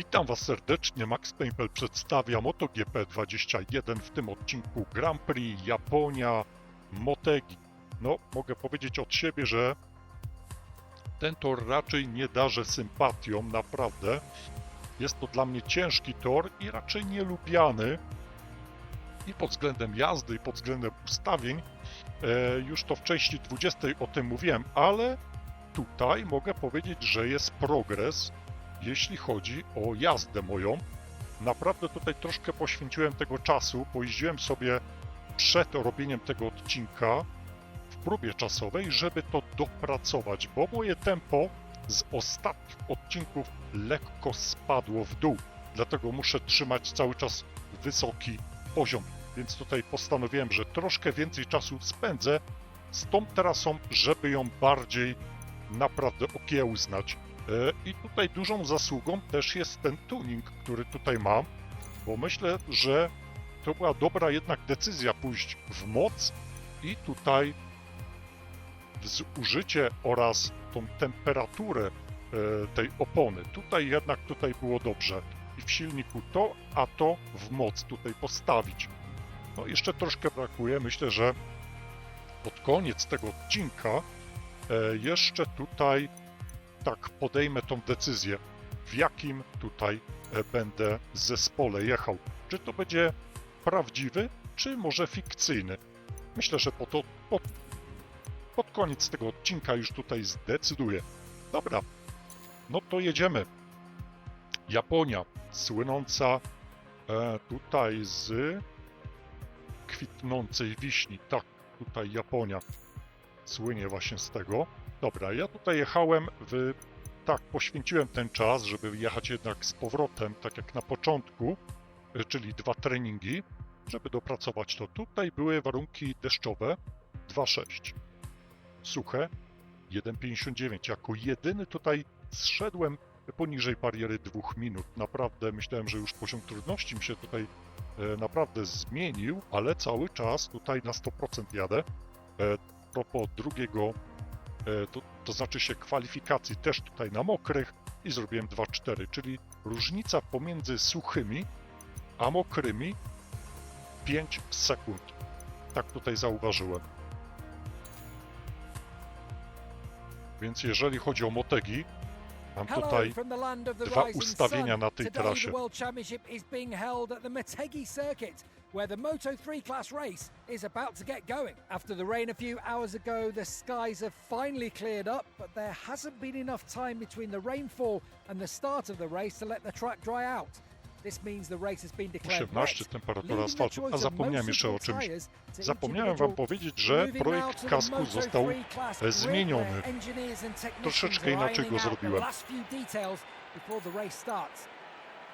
Witam Was serdecznie, Max Paypal przedstawia MotoGP 21 w tym odcinku Grand Prix Japonia Motegi. No, mogę powiedzieć od siebie, że ten tor raczej nie darzę sympatią, naprawdę. Jest to dla mnie ciężki tor i raczej nielubiany i pod względem jazdy, i pod względem ustawień. E, już to w części 20 o tym mówiłem, ale tutaj mogę powiedzieć, że jest progres, jeśli chodzi o jazdę moją. Naprawdę tutaj troszkę poświęciłem tego czasu, pojeździłem sobie przed robieniem tego odcinka w próbie czasowej, żeby to dopracować, bo moje tempo z ostatnich odcinków lekko spadło w dół. Dlatego muszę trzymać cały czas wysoki poziom. Więc tutaj postanowiłem, że troszkę więcej czasu spędzę z tą trasą, żeby ją bardziej naprawdę okiełznać. E, I tutaj dużą zasługą też jest ten tuning, który tutaj mam, bo myślę, że to była dobra jednak decyzja pójść w moc i tutaj zużycie oraz tą temperaturę e, tej opony. Tutaj jednak tutaj było dobrze. I w silniku to, a to w moc tutaj postawić. No jeszcze troszkę brakuje. Myślę, że pod koniec tego odcinka e, jeszcze tutaj tak podejmę tą decyzję, w jakim tutaj e, będę zespole jechał. Czy to będzie prawdziwy, czy może fikcyjny? Myślę, że po to, pod, pod koniec tego odcinka już tutaj zdecyduję. Dobra, no to jedziemy. Japonia, słynąca e, tutaj z kwitnącej wiśni. Tak, tutaj Japonia słynie właśnie z tego. Dobra, ja tutaj jechałem w... Tak, poświęciłem ten czas, żeby jechać jednak z powrotem, tak jak na początku, y, czyli dwa treningi, żeby dopracować to. Tutaj były warunki deszczowe 2,6. Suche 1,59. Jako jedyny tutaj zszedłem poniżej bariery dwóch minut. Naprawdę myślałem, że już poziom trudności mi się tutaj e, naprawdę zmienił, ale cały czas tutaj na 100% jadę. E, propos drugiego E, to, to znaczy się kwalifikacji też tutaj na mokrych i zrobiłem 2-4, czyli różnica pomiędzy suchymi a mokrymi 5 sekund. Tak tutaj zauważyłem. Więc jeżeli chodzi o motegi, mam tutaj dwa ustawienia na tej trasie. The World Championship is being held at the Motegi Circuit, where the Moto3 class race is about to get going. After the rain a few hours ago, the skies have finally cleared up, but there hasn't been enough time between the rainfall and the start of the race to let the track dry out. This means the race has been declared 18 wet, temperatura asfaltu. A zapomniałem jeszcze o czymś. Zapomniałem wam powiedzieć, że projekt kasku Moto3 został zmieniony. Troszeczkę inaczej go zrobiłem.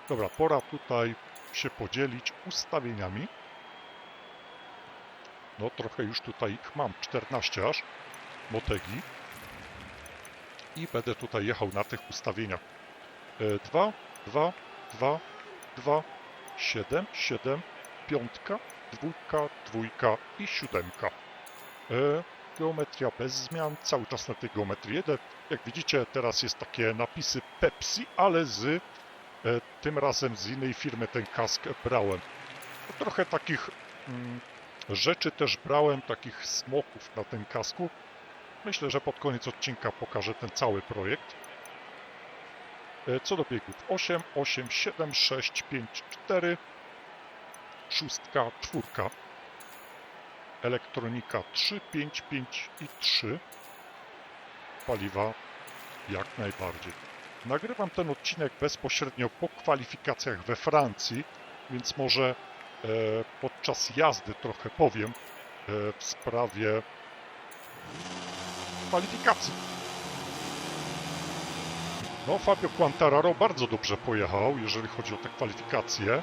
Dobra, pora tutaj się podzielić ustawieniami. No trochę już tutaj ich mam, 14 aż, motegi. I będę tutaj jechał na tych ustawieniach. 2, 2, 2, 2, 7, 7, piątka, dwójka, dwójka i siódemka. E, geometria bez zmian, cały czas na tej geometrii jedę. Jak widzicie, teraz jest takie napisy Pepsi, ale z e, tym razem z innej firmy ten kask brałem. No, trochę takich mm, rzeczy też brałem, takich smoków na tym kasku. Myślę, że pod koniec odcinka pokażę ten cały projekt. E, Co do biegów 8, 8, 7, 6, 5, 4, szóstka, czwórka. Elektronika 3, 5, 5 i 3. Paliwa jak najbardziej. Nagrywam ten odcinek bezpośrednio po kwalifikacjach we Francji, więc może e, podczas jazdy trochę powiem e, w sprawie kwalifikacji. No, Fabio Quantararo bardzo dobrze pojechał, jeżeli chodzi o te kwalifikacje.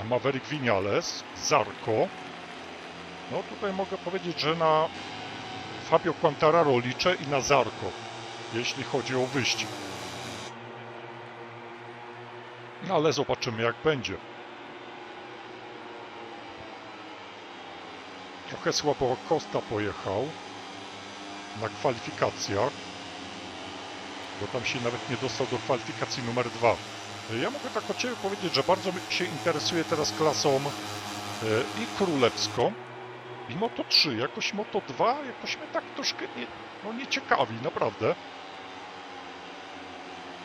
A Maverick Vinales, Zarco. No, tutaj mogę powiedzieć, że na Fabio Quantararo liczę i na Zarco, jeśli chodzi o wyścig. No, ale zobaczymy, jak będzie. Trochę słabo Costa pojechał na kwalifikacjach. Bo tam się nawet nie dostał do kwalifikacji numer dwa. Ja mogę tak od Ciebie powiedzieć, że bardzo się interesuję teraz klasą e, i królewską, i Moto 3. Jakoś Moto 2 jakoś mnie tak troszkę nie, no nie ciekawi, naprawdę.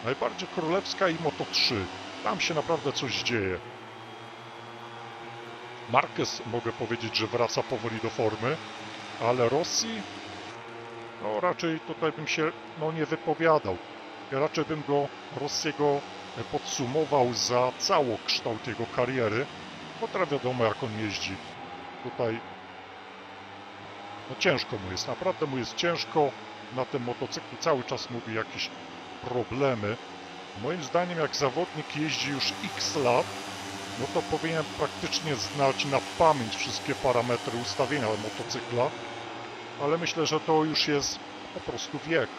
Najbardziej królewska i Moto 3. Tam się naprawdę coś dzieje. Marquez mogę powiedzieć, że wraca powoli do formy, ale Rossi no raczej tutaj bym się no, nie wypowiadał. Ja raczej bym go Rossiego e, podsumował za całokształt jego kariery, bo teraz wiadomo jak on jeździ. Tutaj no ciężko mu jest, naprawdę mu jest ciężko na tym motocyklu, cały czas mówi jakieś problemy. Moim zdaniem jak zawodnik jeździ już x lat, no to powinien praktycznie znać na pamięć wszystkie parametry ustawienia motocykla, ale myślę, że to już jest po prostu wiek.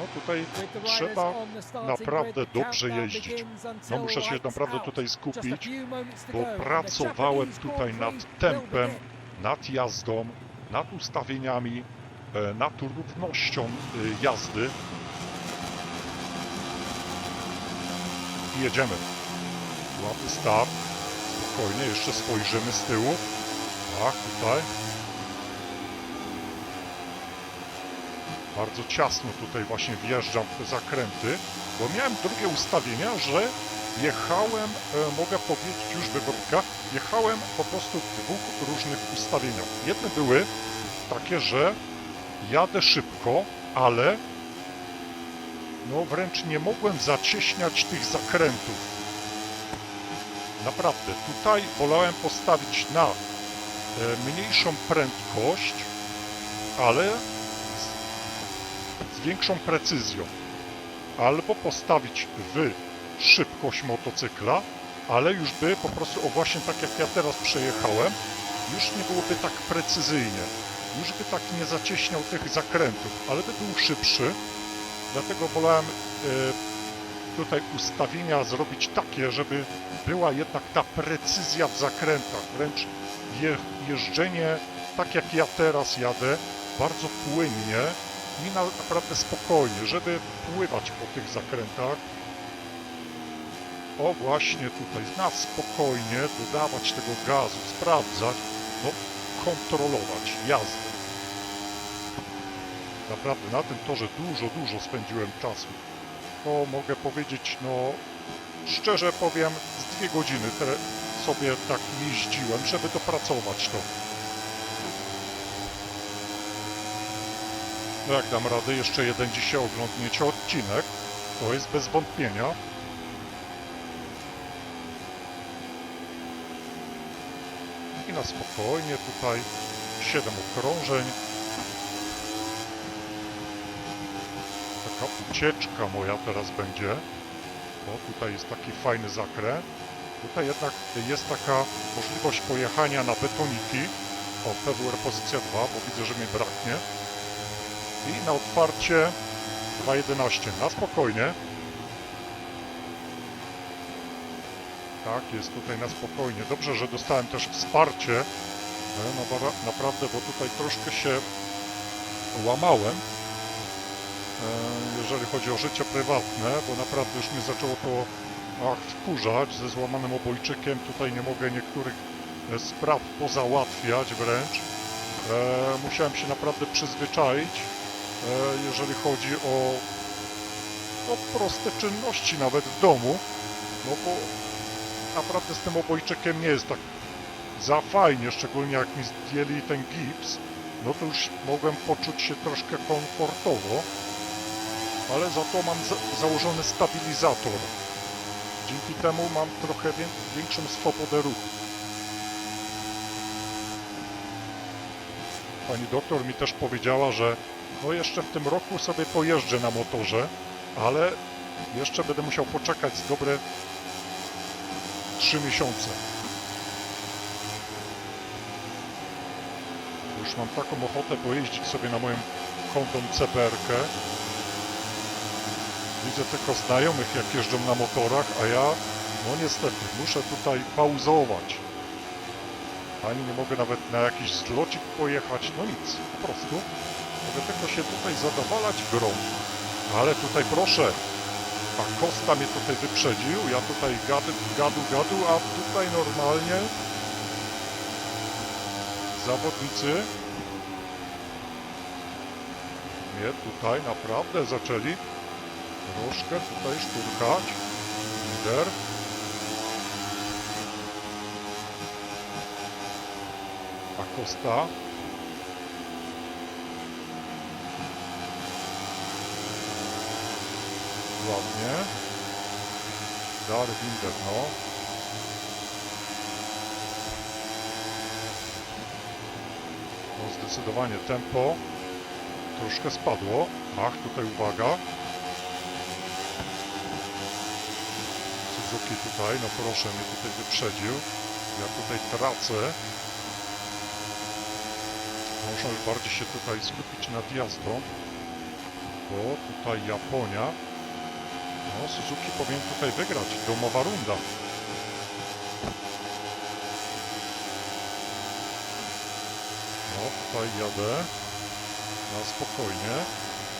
No tutaj trzeba naprawdę dobrze jeździć. No muszę się naprawdę tutaj skupić, bo pracowałem tutaj nad tempem, nad jazdą, nad ustawieniami, e, nad równością e, jazdy. I jedziemy. Ładny start. Spokojnie, jeszcze spojrzymy z tyłu. Tak, tutaj. Bardzo ciasno tutaj właśnie wjeżdżam w te zakręty, bo miałem drugie ustawienia, że jechałem, e, mogę powiedzieć już wybornika, jechałem po prostu w dwóch różnych ustawieniach. Jedne były takie, że jadę szybko, ale no wręcz nie mogłem zacieśniać tych zakrętów. Naprawdę, tutaj wolałem postawić na e, mniejszą prędkość, ale z, większą precyzją. Albo postawić w szybkość motocykla, ale już by po prostu, o właśnie tak jak ja teraz przejechałem, już nie byłoby tak precyzyjnie. Już by tak nie zacieśniał tych zakrętów, ale by był szybszy. Dlatego wolałem e, tutaj ustawienia zrobić takie, żeby była jednak ta precyzja w zakrętach, wręcz je, jeżdżenie tak jak ja teraz jadę, bardzo płynnie i na, naprawdę spokojnie, żeby pływać po tych zakrętach. O właśnie tutaj, na spokojnie dodawać tego gazu, sprawdzać, no kontrolować jazdę. Naprawdę na tym torze dużo, dużo spędziłem czasu to mogę powiedzieć, no szczerze powiem, z dwie godziny sobie tak jeździłem, żeby dopracować to. No jak dam radę, jeszcze jeden dzisiaj oglądniecie odcinek, to jest bez wątpienia. I na spokojnie tutaj 7 okrążeń. Taka ucieczka moja teraz będzie. O, tutaj jest taki fajny zakręt. Tutaj jednak jest taka możliwość pojechania na betoniki. O, Februar pozycja 2, bo widzę, że mi braknie. I na otwarcie 2.11. Na spokojnie. Tak, jest tutaj na spokojnie. Dobrze, że dostałem też wsparcie. E, No, bo naprawdę, bo tutaj troszkę się łamałem jeżeli chodzi o życie prywatne, bo naprawdę już mnie zaczęło to ach, wkurzać ze złamanym obojczykiem. Tutaj nie mogę niektórych e, spraw pozałatwiać wręcz. E, musiałem się naprawdę przyzwyczaić, e, jeżeli chodzi o proste czynności nawet w domu, no bo naprawdę z tym obojczykiem nie jest tak za fajnie, szczególnie jak mi zdjęli ten gips, no to już mogłem poczuć się troszkę komfortowo ale za to mam za założony stabilizator. Dzięki temu mam trochę wie większą swobodę ruchu. Pani doktor mi też powiedziała, że no jeszcze w tym roku sobie pojeżdżę na motorze, ale jeszcze będę musiał poczekać dobre 3 miesiące. Już mam taką ochotę pojeździć sobie na moją Hondą CBR-kę. Widzę tylko znajomych, jak jeżdżą na motorach, a ja, no niestety, muszę tutaj pauzować. Ani nie mogę nawet na jakiś zlocik pojechać, no nic, po prostu. Mogę tylko się tutaj zadowalać grą. Ale tutaj proszę, pan Costa mnie tutaj wyprzedził, ja tutaj gadu, gadu, gadu, a tutaj normalnie zawodnicy mnie tutaj naprawdę zaczęli troszkę tutaj szturchać. Lider. Acosta. Ładnie. Darwinder, no. No zdecydowanie tempo troszkę spadło. Ach, tutaj uwaga. Tutaj, no proszę, mnie tutaj wyprzedził. Ja tutaj tracę. Muszę bardziej się tutaj skupić nad jazdą, bo tutaj Japonia. No, Suzuki powinien tutaj wygrać. Domowa runda. No, tutaj jadę na spokojnie.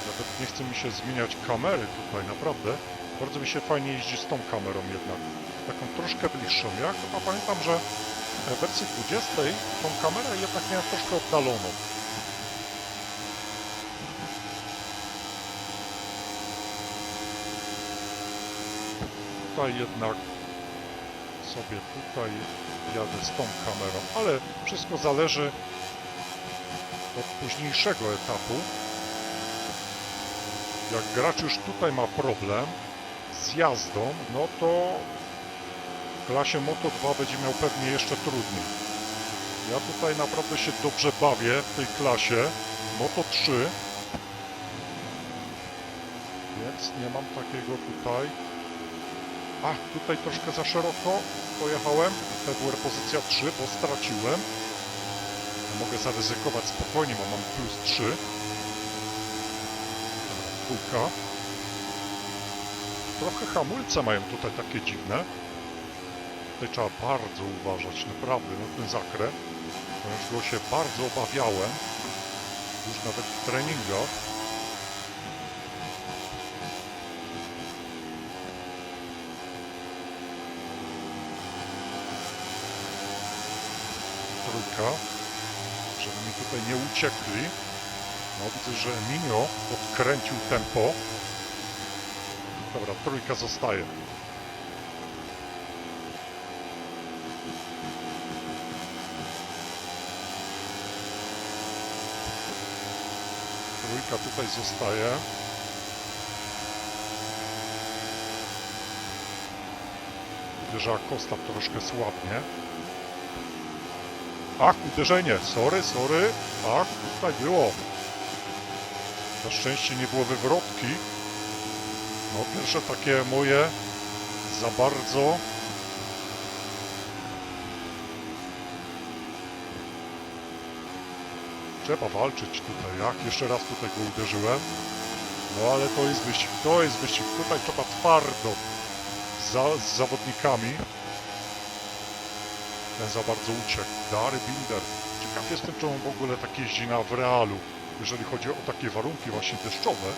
Nawet nie chce mi się zmieniać kamery tutaj, naprawdę. Bardzo mi się fajnie jeździ z tą kamerą jednak. Taką troszkę bliższą. Ja chyba pamiętam, że w wersji 20 tą kamerę jednak miałem troszkę oddaloną. Tutaj jednak sobie tutaj jadę z tą kamerą, ale wszystko zależy od późniejszego etapu. Jak gracz już tutaj ma problem z jazdą, no to w klasie Moto 2 będzie miał pewnie jeszcze trudniej. Ja tutaj naprawdę się dobrze bawię w tej klasie Moto 3, więc nie mam takiego tutaj. A, tutaj troszkę za szeroko pojechałem. Februar pozycja 3, bo straciłem. Mogę zaryzykować spokojnie, bo mam plus 3. Dwójka. Trochę hamulce mają tutaj takie dziwne. Tutaj trzeba bardzo uważać, naprawdę, na ten zakręt. Ponieważ go się bardzo obawiałem. Już nawet w treningach. Trójka żeby mi tutaj nie uciekli. No widzę, że Minio odkręcił tempo. Dobra, trójka zostaje. Trójka tutaj zostaje. Że Acosta troszkę słabnie. Ach, uderzenie. Sorry, sorry. Ach, tutaj było. Na szczęście nie było wywrotki. No, pierwsze takie moje za bardzo. Trzeba walczyć tutaj. Jak jeszcze raz tutaj go uderzyłem. No ale to jest wyścig, to jest wyścig. Tutaj trzeba twardo za, z zawodnikami ten za bardzo uciekł. Dary Binder. Ciekaw jestem, czy on w ogóle tak jeździ na w realu, jeżeli chodzi o takie warunki właśnie deszczowe.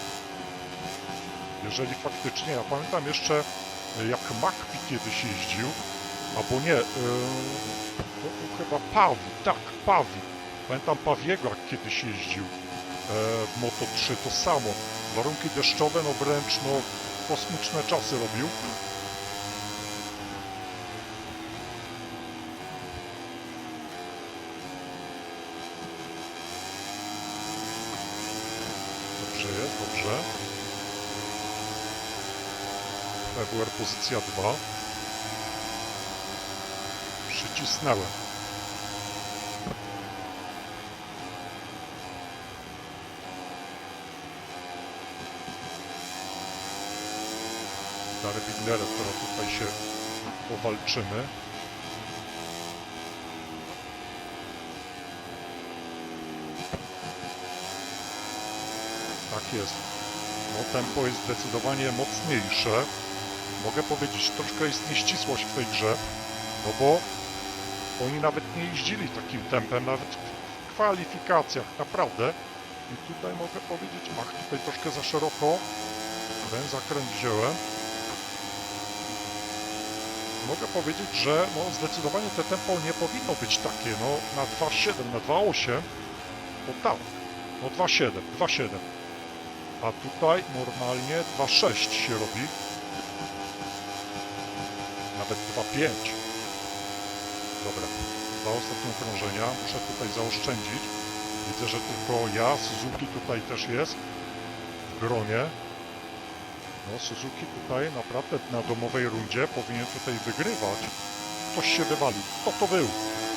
Jeżeli faktycznie, ja pamiętam jeszcze jak Macpi kiedyś jeździł, albo nie, yy, chyba Pawi, tak, Pawi. Pamiętam Pawiego, jak kiedyś jeździł e, w Moto 3, to samo. Warunki deszczowe, no wręcz no, kosmiczne czasy robił. Dobrze jest, dobrze. Februar pozycja 2. Przycisnąłem. Darwinera, która tutaj się powalczymy. Tak jest. No tempo jest zdecydowanie mocniejsze. Mogę powiedzieć, troszkę jest nieścisłość w tej grze, no bo Oni nawet nie jeździli takim tempem, nawet w kwalifikacjach, naprawdę. I tutaj mogę powiedzieć, ach, tutaj troszkę za szeroko. Ten zakręt wziąłem. Mogę powiedzieć, że no, zdecydowanie te tempo nie powinno być takie, no na 2.7, na 2.8, to tak, no 2.7, 2.7. A tutaj normalnie 2.6 się robi. Nawet 2.5. Dobra, dwa ostatnie okrążenia. Muszę tutaj zaoszczędzić. Widzę, że tylko ja, Suzuki tutaj też jest w gronie. No, Suzuki tutaj naprawdę na domowej rundzie powinien tutaj wygrywać. Ktoś się wywalił. Kto to był?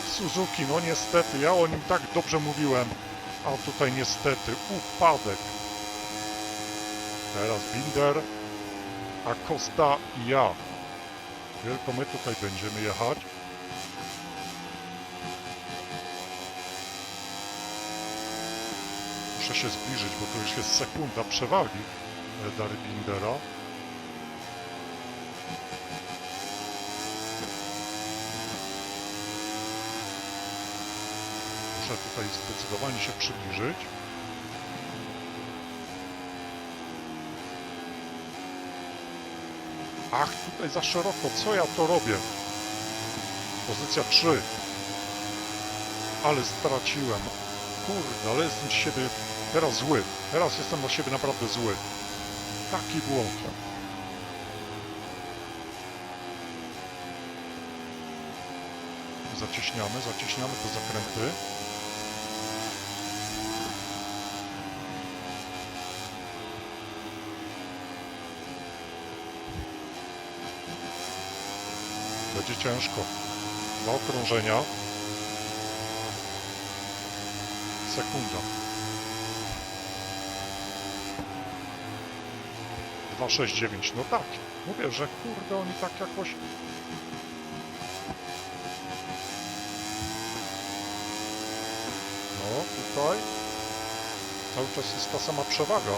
Suzuki, no niestety, ja o nim tak dobrze mówiłem. A tutaj niestety upadek. Teraz Binder, Acosta i ja. Tylko my tutaj będziemy jechać. Muszę się zbliżyć, bo to już jest sekunda przewagi e, Dary Bindera. Muszę tutaj zdecydowanie się przybliżyć. Ach, tutaj za szeroko, co ja to robię? Pozycja 3. Ale straciłem. Kurde, ale jestem z siebie teraz zły. Teraz jestem na siebie naprawdę zły. Taki błąd. Zacieśniamy, zacieśniamy te zakręty. Będzie ciężko. Dwa okrążenia. Sekunda. 269, no tak. Mówię, że kurde, oni tak jakoś... No, tutaj cały czas jest ta sama przewaga.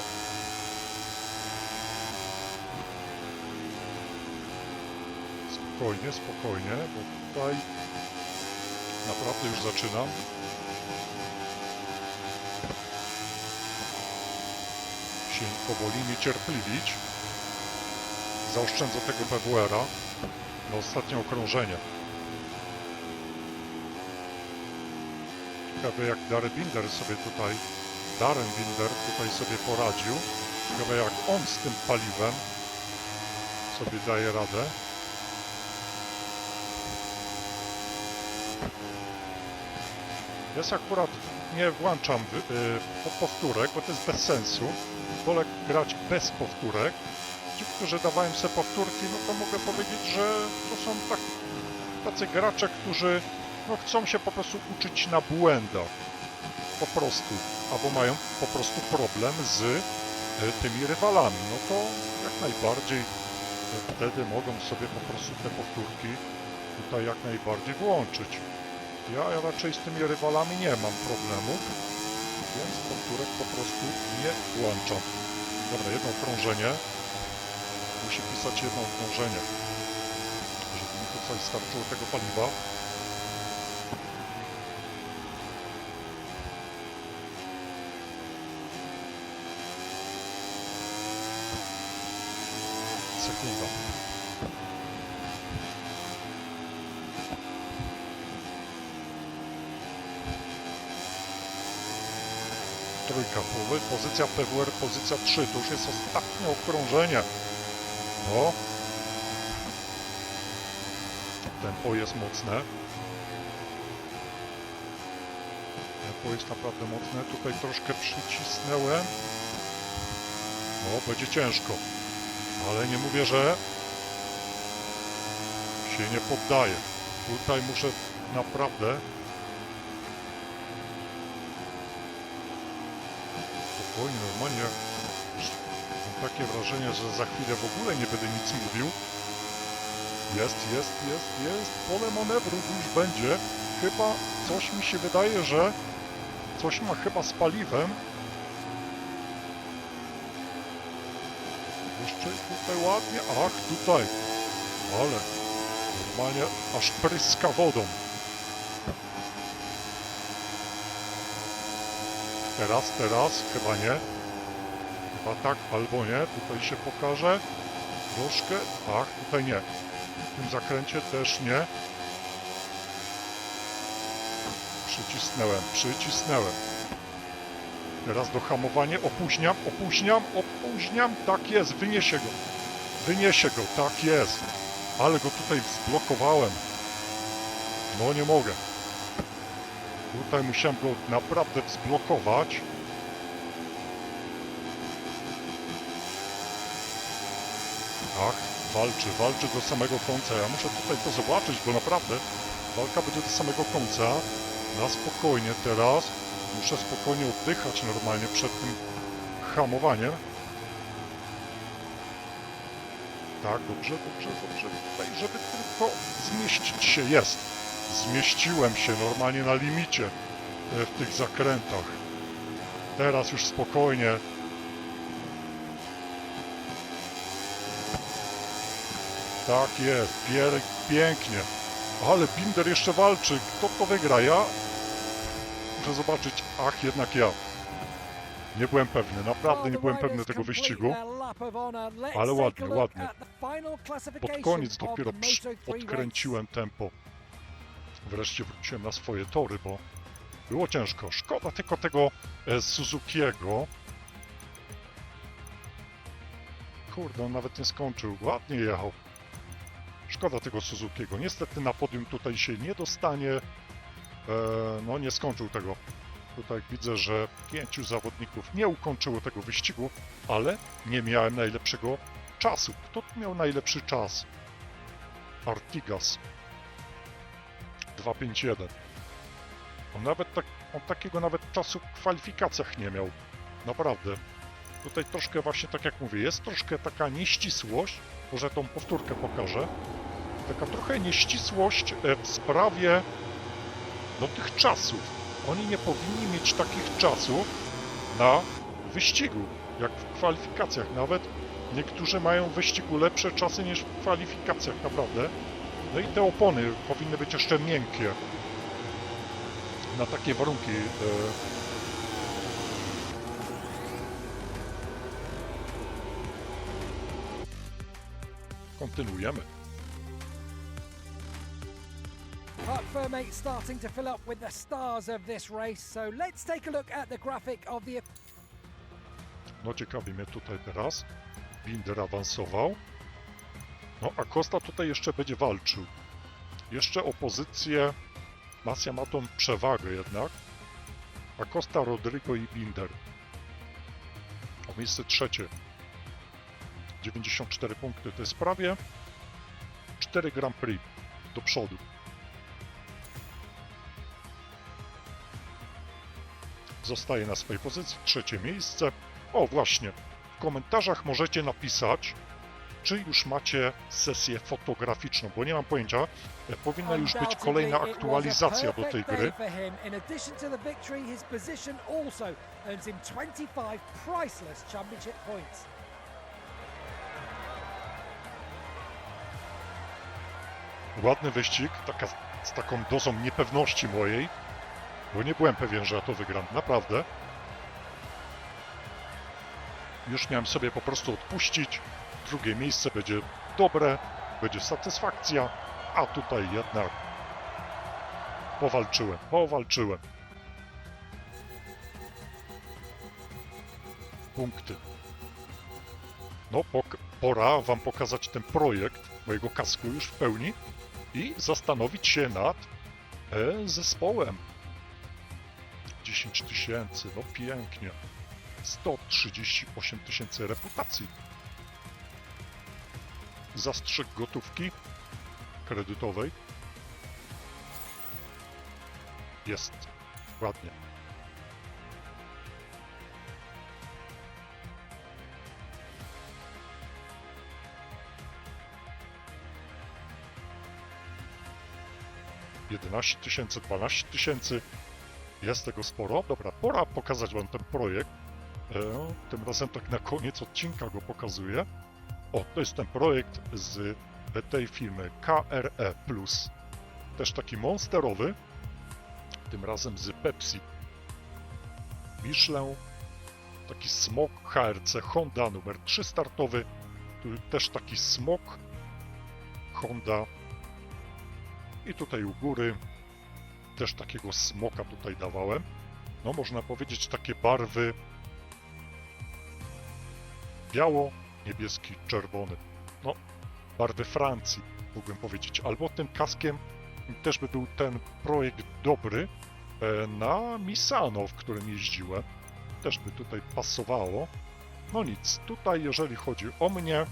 Spokojnie, spokojnie, bo tutaj naprawdę już zaczynam. się powoli niecierpliwić. Zaoszczędzę tego PWR-a na ostatnie okrążenie. Ciekawe jak Darren Binder sobie tutaj, Darren Binder tutaj sobie poradził. Ciekawe jak on z tym paliwem sobie daje radę. Jest akurat nie włączam y, po- powtórek, bo to jest bez sensu. Wolę grać bez powtórek. Ci, którzy dawają sobie powtórki, no to mogę powiedzieć, że to są tak, tacy gracze, którzy no, chcą się po prostu uczyć na błędach. Po prostu. Albo mają po prostu problem z y, tymi rywalami. No to jak najbardziej y, wtedy mogą sobie po prostu te powtórki tutaj jak najbardziej włączyć. Ja raczej z tymi rywalami nie mam problemu, więc powtórek po prostu nie włączam. Dobra, jedno okrążenie. Musi pisać jedno okrążenie, żeby mi tutaj starczyło tego paliwa. Sekunda. Trójka, powy- pozycja PWR, pozycja 3, to już jest ostatnie okrążenie. O! Tempo jest mocne. Tempo jest naprawdę mocne. Tutaj troszkę przycisnęłem. O, będzie ciężko. Ale nie mówię, że się nie poddaję. Tutaj muszę naprawdę spokojnie, normalnie. Mam takie wrażenie, że za chwilę w ogóle nie będę nic mówił. Jest, jest, jest, jest. Pole manewru już będzie. Chyba coś mi się wydaje, że coś ma chyba z paliwem. Jeszcze tutaj ładnie. Ach, tutaj. Ale normalnie aż pryska wodą. Teraz, teraz, chyba nie. Chyba tak, albo nie. Tutaj się pokaże. Troszkę. Ach, tutaj nie. W tym zakręcie też nie. Przycisnąłem, przycisnąłem. Teraz do hamowania. Opóźniam, opóźniam, opóźniam. Tak jest, wyniesie go. Wyniesie go, tak jest. Ale go tutaj zblokowałem. No nie mogę. Tutaj musiałem go naprawdę zblokować. Ach, walczy, walczy do samego końca. Ja muszę tutaj to zobaczyć, bo naprawdę walka będzie do samego końca. Na spokojnie teraz. Muszę spokojnie oddychać normalnie przed tym hamowaniem. Tak, dobrze, dobrze, dobrze. Tutaj, żeby tylko zmieścić się jest. Zmieściłem się normalnie na limicie e, w tych zakrętach. Teraz już spokojnie. Tak jest, pier- pięknie. Ale Binder jeszcze walczy. Kto to wygra? Ja? Muszę zobaczyć. Ach, jednak ja. Nie byłem pewny, naprawdę nie byłem pewny tego wyścigu. Ale ładnie, ładnie. Pod koniec dopiero odkręciłem tempo. Wreszcie wróciłem na swoje tory, bo było ciężko. Szkoda tylko tego e, Suzukiego. Kurde, on nawet nie skończył. Ładnie jechał. Szkoda tego Suzukiego. Niestety na podium tutaj się nie dostanie. E, no, nie skończył tego. Tutaj widzę, że pięciu zawodników nie ukończyło tego wyścigu, ale nie miałem najlepszego czasu. Kto miał najlepszy czas? Artigas. 251. On nawet tak, on takiego nawet czasu w kwalifikacjach nie miał. Naprawdę. Tutaj troszkę właśnie tak jak mówię, jest troszkę taka nieścisłość, może tą powtórkę pokażę. Taka trochę nieścisłość e, w sprawie no tych czasów. Oni nie powinni mieć takich czasów na wyścigu, jak w kwalifikacjach. Nawet niektórzy mają w wyścigu lepsze czasy niż w kwalifikacjach, naprawdę. No i te opony powinny być jeszcze miękkie. Na takie warunki. E... Kontynuujemy. Park Fermate starting to fill up with the stars of this race, so let's take a look at the graphic of the No ciekawi mnie tutaj teraz. Binder awansował. No a Costa tutaj jeszcze będzie walczył. Jeszcze o pozycję. Ma tą przewagę jednak. A Costa, Rodrigo i Binder. O miejsce trzecie. 94 punkty. To jest prawie 4 Grand Prix do przodu. Zostaje na swojej pozycji trzecie miejsce. O właśnie, w komentarzach możecie napisać, czy już macie sesję fotograficzną, bo nie mam pojęcia. E, Powinna już być kolejna aktualizacja do tej gry. In addition to the victory, his position also earns him 25 priceless championship points. Ładny wyścig, taka, z taką dozą niepewności mojej, bo nie byłem pewien, że ja to wygram, naprawdę. Już miałem sobie po prostu odpuścić. Drugie miejsce będzie dobre, będzie satysfakcja, a tutaj jednak powalczyłem, powalczyłem. Punkty. No, pora Wam pokazać ten projekt mojego kasku już w pełni i zastanowić się nad e, zespołem. 10 tysięcy, no pięknie. 138 tysięcy reputacji. Zastrzyk gotówki kredytowej. Jest. Ładnie. Jedenaście tysięcy, dwanaście tysięcy. Jest tego sporo. Dobra, pora pokazać Wam ten projekt. E, tym razem tak na koniec odcinka go pokazuję. O, to jest ten projekt z tej firmy KRE+. Też taki monsterowy. Tym razem z Pepsi. Michelin, taki smok HRC Honda numer 3 startowy, tu też taki smok Honda i tutaj u góry też takiego smoka tutaj dawałem. No można powiedzieć takie barwy biało, niebieski, czerwony. No, barwy Francji, mógłbym powiedzieć. Albo tym kaskiem też by był ten projekt dobry e, na Misano, w którym jeździłem. Też by tutaj pasowało. No nic, tutaj jeżeli chodzi o mnie,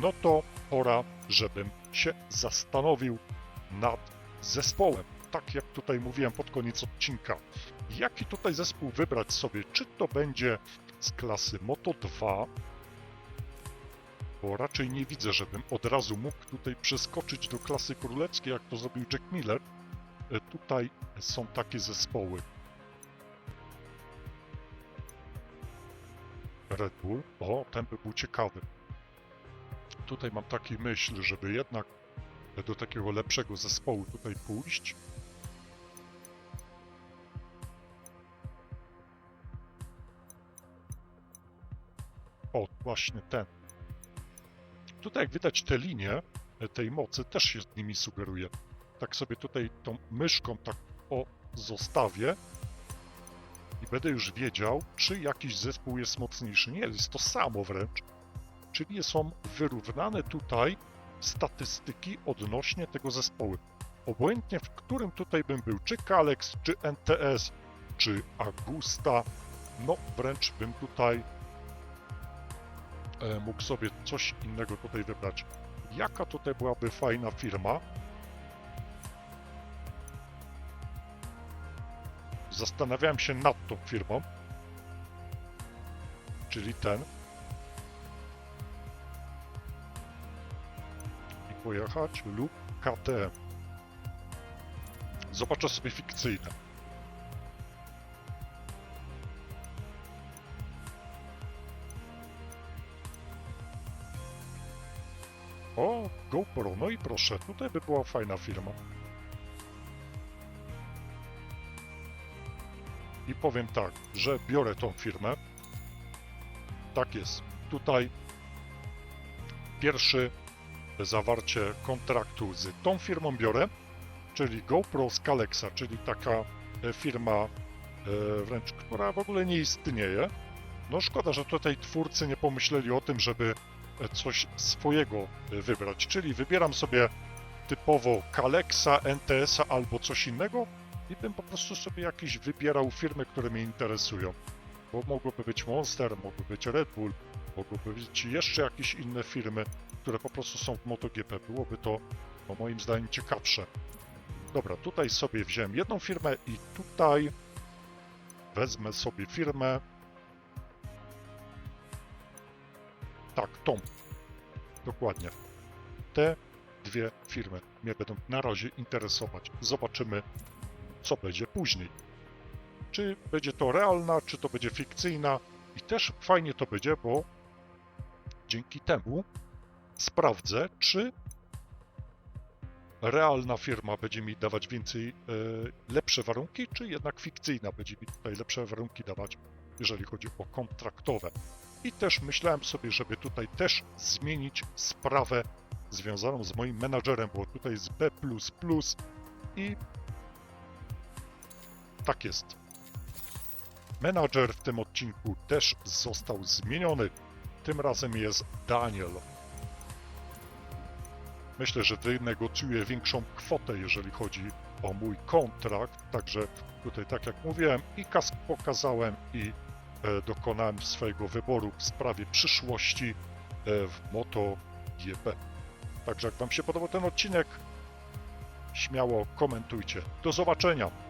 no to pora, żebym się zastanowił nad zespołem. Tak jak tutaj mówiłem pod koniec odcinka. Jaki tutaj zespół wybrać sobie? Czy to będzie z klasy Moto 2, bo raczej nie widzę, żebym od razu mógł tutaj przeskoczyć do klasy królewskiej, jak to zrobił Jack Miller. E, Tutaj są takie zespoły. Red Bull, o, ten by był ciekawy. Tutaj mam taki myśl, żeby jednak do takiego lepszego zespołu tutaj pójść. O, właśnie ten. Tutaj jak widać te linie tej mocy też się z nimi sugeruje. Tak sobie tutaj tą myszką tak o zostawię i będę już wiedział, czy jakiś zespół jest mocniejszy. Nie, jest to samo wręcz. Czyli są wyrównane tutaj statystyki odnośnie tego zespołu. Obojętnie w którym tutaj bym był, czy Kalex, czy NTS, czy Agusta, no wręcz bym tutaj mógł sobie coś innego tutaj wybrać. Jaka tutaj byłaby fajna firma? Zastanawiałem się nad tą firmą, czyli ten. I pojechać lub KTM. Zobaczę sobie fikcyjne. GoPro, no i proszę, tutaj by była fajna firma. I powiem tak, że biorę tą firmę. Tak jest. Tutaj pierwszy zawarcie kontraktu z tą firmą biorę, czyli GoPro z Kalexa, czyli taka e, firma e, wręcz, która w ogóle nie istnieje. No szkoda, że tutaj twórcy nie pomyśleli o tym, żeby coś swojego e, wybrać, czyli wybieram sobie typowo Kalexa, NTS-a albo coś innego i bym po prostu sobie jakieś wybierał firmy, które mnie interesują. Bo mogłoby być Monster, mogłoby być Red Bull, mogłoby być jeszcze jakieś inne firmy, które po prostu są w MotoGP. Byłoby to, no moim zdaniem, ciekawsze. Dobra, tutaj sobie wziąłem jedną firmę i tutaj wezmę sobie firmę. Tak, tą. Dokładnie. Te dwie firmy mnie będą na razie interesować. Zobaczymy, co będzie później. Czy będzie to realna, czy to będzie fikcyjna. I też fajnie to będzie, bo dzięki temu sprawdzę, czy realna firma będzie mi dawać więcej, e, lepsze warunki, czy jednak fikcyjna będzie mi tutaj lepsze warunki dawać, jeżeli chodzi o kontraktowe. I też myślałem sobie, żeby tutaj też zmienić sprawę związaną z moim menadżerem, bo tutaj jest B++ i tak jest. Menadżer w tym odcinku też został zmieniony. Tym razem jest Daniel. Myślę, że wynegocjuję większą kwotę, jeżeli chodzi o mój kontrakt. Także tutaj, tak jak mówiłem, i kask pokazałem, i dokonałem swojego wyboru w sprawie przyszłości e, w MotoGP. Także jak Wam się podobał ten odcinek, śmiało komentujcie. Do zobaczenia!